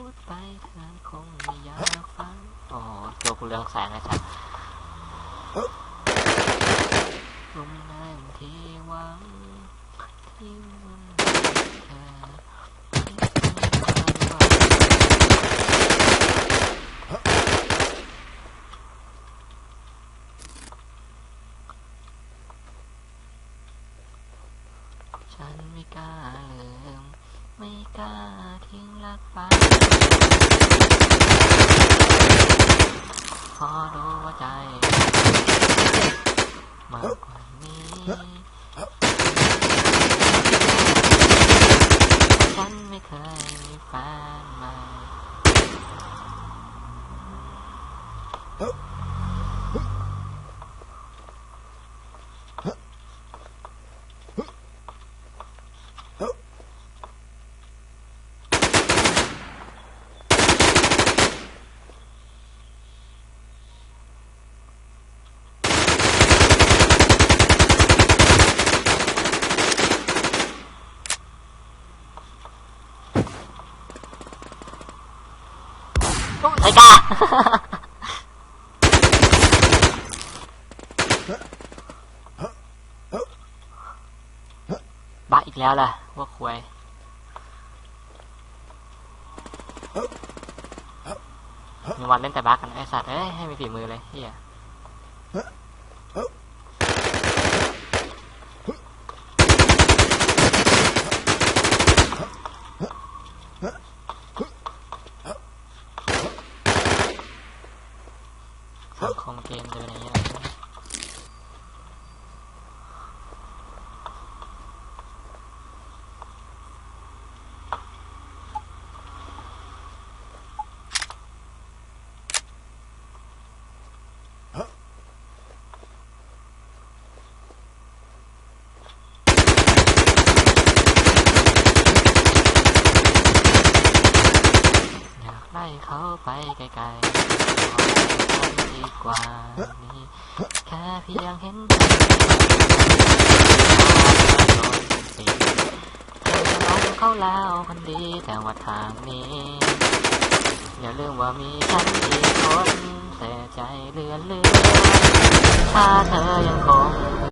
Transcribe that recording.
พูดไปเธอคงไม่อยากฟังโอ้โหตัวกูเรืองแสงเลยครับลมแรงที่หวังที่มันเธอฉันไม่กล้าลืม ไม่กล้าทิ้งรักไปพอรู้ว่าใจมากกว่านี้ฉันไม่เคยมีแฟนใหม่ ไอ้กาบ้าอีกแล้วล่ะว่าควยมีวันเล่นแต่บ้ากันไอสัตว์เอ้ยให้มีฝีมือเลยเฮีย สังคมเกมจะเป็นอย่างนี้นะอยไล่เขาไปไกลๆขอให้เขาดี กว่านี้แค่เพียงเห็นเธอจะลงเขาแล้วคนดีแต่ว่าทางนี้ อย่าลืมว่ามีฉันอีกคนแต่ใจเลือนเลือนถ้าเธอยังคง